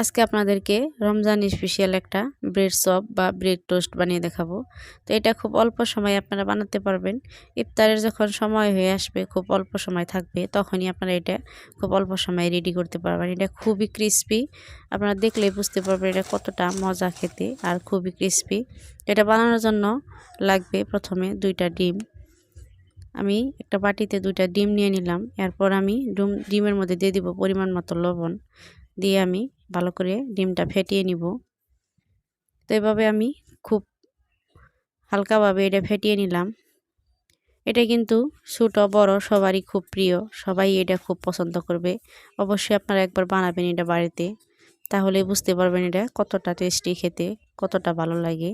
আজকে আপনাদেরকে রমজান স্পেশাল একটা ব্রেড চপ বা ব্রেড টোস্ট বানিয়ে দেখাবো। তো এটা খুব অল্প সময় আপনারা বানাতে পারবেন। ইফতারের যখন সময় হয়ে আসবে, খুব অল্প সময় থাকবে, তখনই আপনারা এটা খুব অল্প সময় রেডি করতে পারবেন। এটা খুবই ক্রিস্পি আপনারা দেখলেই বুঝতে পারবেন এটা কতটা মজা খেতে আর খুবই ক্রিস্পি এটা বানানোর জন্য লাগবে প্রথমে দুইটা ডিম। আমি একটা বাটিতে দুইটা ডিম নিয়ে নিলাম। এরপর আমি ডিম, ডিমের মধ্যে দিয়ে দিব পরিমাণ মতো লবণ। দিয়ে আমি ভালো করে ডিমটা ফেটিয়ে নিব। তো এভাবে আমি খুব হালকাভাবে এটা ফেটিয়ে নিলাম। এটা কিন্তু ছোটো, বড় সবারই খুব প্রিয়। সবাই এটা খুব পছন্দ করবে। অবশ্যই আপনারা একবার বানাবেন এটা বাড়িতে। তাহলে বুঝতে পারবেন এটা কতটা টেস্টি খেতে, কতটা ভালো লাগে।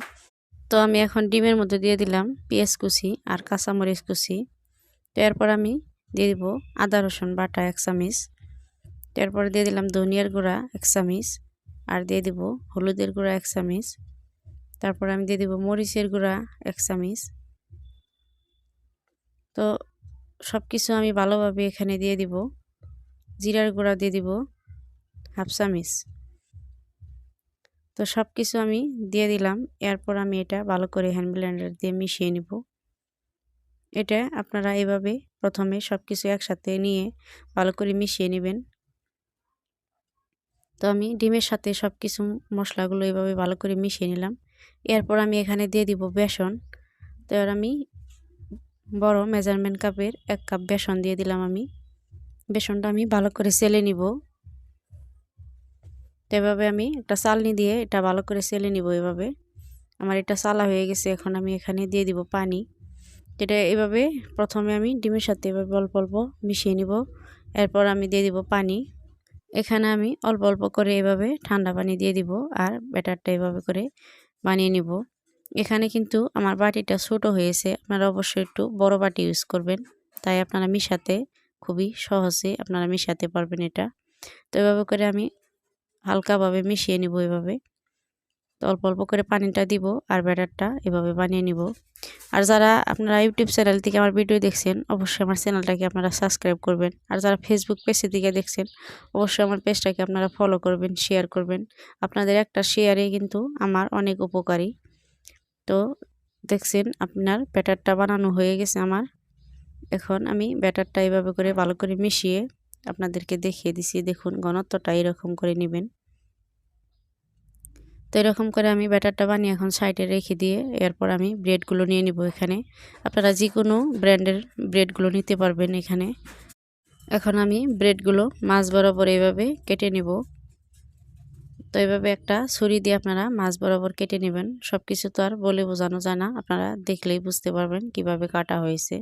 তো আমি এখন ডিমের মধ্যে দিয়ে দিলাম পেঁয়াজ কুচি আর কাঁচামরিচ কুচি। তো এরপর আমি দিয়ে দিব আদা, রসুন বাটা এক চামিচ। তারপরে দিয়ে দিলাম ধনিয়ার গুঁড়া এক চামিচ, আর দিয়ে দিব হলুদের গুঁড়া এক চামিচ। তারপর আমি দিয়ে দিব মরিচের গুঁড়া এক চামিচ। তো সব কিছু আমি ভালোভাবে এখানে দিয়ে দিব। জিরার গুঁড়া দিয়ে দিব হাফ চামিচ। তো সব কিছু আমি দিয়ে দিলাম। এরপর আমি এটা ভালো করে হ্যান্ড ব্লেন্ডার দিয়ে মিশিয়ে নিব। এটা আপনারা এভাবে প্রথমে সব কিছু একসাথে নিয়ে ভালো করে মিশিয়ে নেবেন। তো আমি ডিমের সাথে সব কিছু মশলাগুলো এভাবে ভালো করে মিশিয়ে নিলাম। এরপর আমি এখানে দিয়ে দিব বেসন। তো এবার আমি বড় মেজারমেন্ট কাপের এক কাপ বেসন দিয়ে দিলাম আমি। বেসনটা আমি ভালো করে সেলে নিব। তো এভাবে আমি একটা চালনি দিয়ে এটা ভালো করে সেলে নিব এভাবে। আমার এটা চালা হয়ে গেছে, এখন আমি এখানে দিয়ে দিব পানি। যেটা এভাবে প্রথমে আমি ডিমের সাথে এভাবে অল্প অল্প মিশিয়ে নিব। এরপর আমি দিয়ে দিব পানি। এখানে আমি অল্প অল্প করে এভাবে ঠান্ডা পানি দিয়ে দিব আর ব্যাটারটা এভাবে করে বানিয়ে নিব। এখানে কিন্তু আমার বাটিটা ছোটো হয়েছে, আপনারা অবশ্যই একটু বড় বাটি ইউজ করবেন, তাই আপনারা মিশাতে খুবই সহজে আপনারা মিশাতে পারবেন এটা। তো এভাবে করে আমি হালকাভাবে মিশিয়ে নিব এভাবে। তো অল্প অল্প করে পানিটা দিব আর ব্যাটারটা এভাবে বানিয়ে নিব। আর যারা আপনারা ইউটিউব চ্যানেল থেকে আমার ভিডিও দেখছেন, অবশ্যই আমার চ্যানেলটাকে আপনারা সাবস্ক্রাইব করবেন। আর যারা ফেসবুক পেজের দিকে দেখছেন, অবশ্যই আমার পেজটাকে আপনারা ফলো করবেন শেয়ার করবেন। আপনাদের একটা শেয়ারে কিন্তু আমার অনেক উপকারী। তো দেখছেন আপনার ব্যাটারটা বানানো হয়ে গেছে আমার। এখন আমি ব্যাটারটা এইভাবে করে ভালো করে মিশিয়ে আপনাদেরকে দেখিয়ে দিছি। দেখুন, ঘনত্বটা এরকম করে নেবেন। তো এরকম করে আমি ব্যাটারটা বানিয়ে এখন সাইডে রেখে দিয়ে এরপর আমি ব্রেডগুলো নিয়ে নিব এখানে। আপনারা যে কোনো ব্র্যান্ডের ব্রেডগুলো নিতে পারবেন এখানে। এখন আমি ব্রেডগুলো মাছ বরাবর এইভাবে কেটে নিব। তো এইভাবে একটা ছুরি দিয়ে আপনারা মাছ বরাবর কেটে নেবেন। সব কিছু তো আর বলে বোঝানো যায় না। আপনারা দেখলেই বুঝতে পারবেন কীভাবে কাটা হয়েছে।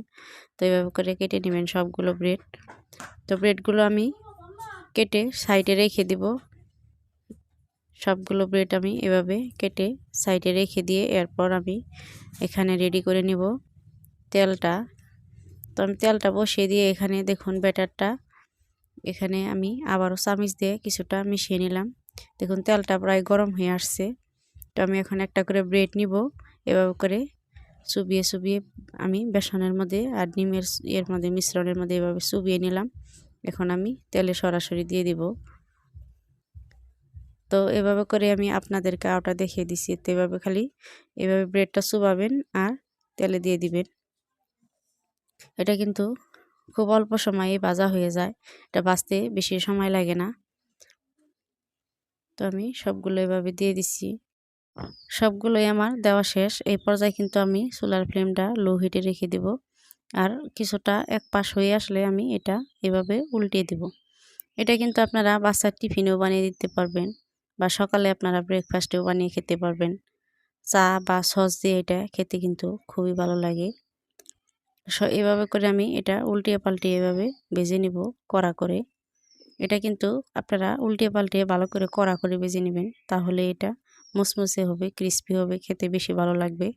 তো এইভাবে করে কেটে নেবেন সবগুলো ব্রেড। তো ব্রেডগুলো আমি কেটে সাইডে রেখে দিব। সবগুলো ব্রেড আমি এভাবে কেটে সাইডে রেখে দিয়ে এরপর আমি এখানে রেডি করে নিব তেলটা। তো আমি তেলটা বসিয়ে দিয়ে এখানে দেখুন ব্যাটারটা। এখানে আমি আবারও চামিচ দিয়ে কিছুটা মিশিয়ে নিলাম। দেখুন তেলটা প্রায় গরম হয়ে আসছে। তো আমি এখন একটা করে ব্রেড নিব। এভাবে করে চুবিয়ে চুবিয়ে আমি বেসনের মধ্যে আর ডিমের এর মধ্যে, মিশ্রণের মধ্যে এভাবে চুবিয়ে নিলাম। এখন আমি তেলে সরাসরি দিয়ে দিব। তো এভাবে করে আমি আপনাদেরকে আওটা দেখিয়ে দিচ্ছি তো এভাবে খালি এভাবে ব্রেডটা চুবাবেন আর তেলে দিয়ে দিবেন। এটা কিন্তু খুব অল্প সময়ে ভাজা হয়ে যায়। এটা ভাজতে বেশি সময় লাগে না। তো আমি সবগুলো এভাবে দিয়ে দিচ্ছি সবগুলোই আমার দেওয়া শেষ। এই পর্যায়ে কিন্তু আমি সোলার ফ্লেমটা লো হিটে রেখে দেব। আর কিছুটা এক পাশ হয়ে আসলে আমি এটা এভাবে উল্টিয়ে দেব। এটা কিন্তু আপনারা বাচ্চার টিফিনেও বানিয়ে দিতে পারবেন। বা সকালে আপনারা ব্রেকফাস্টেও বানিয়ে খেতে পারবেন। চা বা সস দিয়ে এটা খেতে কিন্তু খুবই ভালো লাগে। এভাবে করে আমি এটা উল্টিয়ে পাল্টিয়ে এভাবে ভেজে নিব কড়া করে। এটা কিন্তু আপনারা উল্টিয়ে পাল্টিয়ে ভালো করে কড়া করে ভেজে নেবেন, তাহলে এটা মুসমুসে হবে ক্রিস্পি হবে, খেতে বেশি ভালো লাগবে।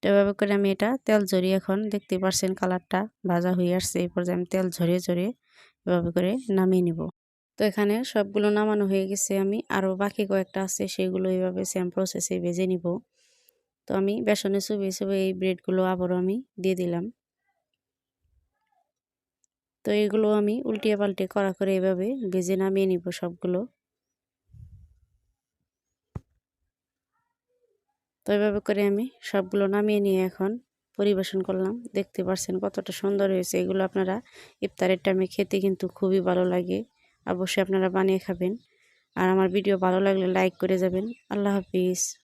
তো এভাবে করে আমি এটা তেল ঝরিয়ে এখন দেখতে পারছেন কালারটা ভাজা হয়ে আসছে এই আমি তেল ঝরিয়ে ঝরিয়ে এভাবে করে নামিয়ে নিব। তো এখানে সবগুলো নামানো হয়ে গেছে আমি। আরও বাকি কয়েকটা আছে, সেগুলো এইভাবে সেম প্রসেসে ভেজে নিব। তো আমি বেসনে ছবি হিসেবে এই ব্রেডগুলো আবারও আমি দিয়ে দিলাম। তো এগুলো আমি উল্টিয়ে পাল্টে করা করে এভাবে ভেজে নামিয়ে নিব সবগুলো। তো এভাবে করে আমি সবগুলো নামিয়ে নিয়ে এখন পরিবেশন করলাম। দেখতে পারছেন কতটা সুন্দর হয়েছে। এগুলো আপনারা ইফতারের টাইমে খেতে কিন্তু খুবই ভালো লাগে। অবশ্যই আপনারা বানিয়ে খাবেন। আর আমার ভিডিও ভালো লাগলে লাইক করে যাবেন। আল্লাহ হাফিজ।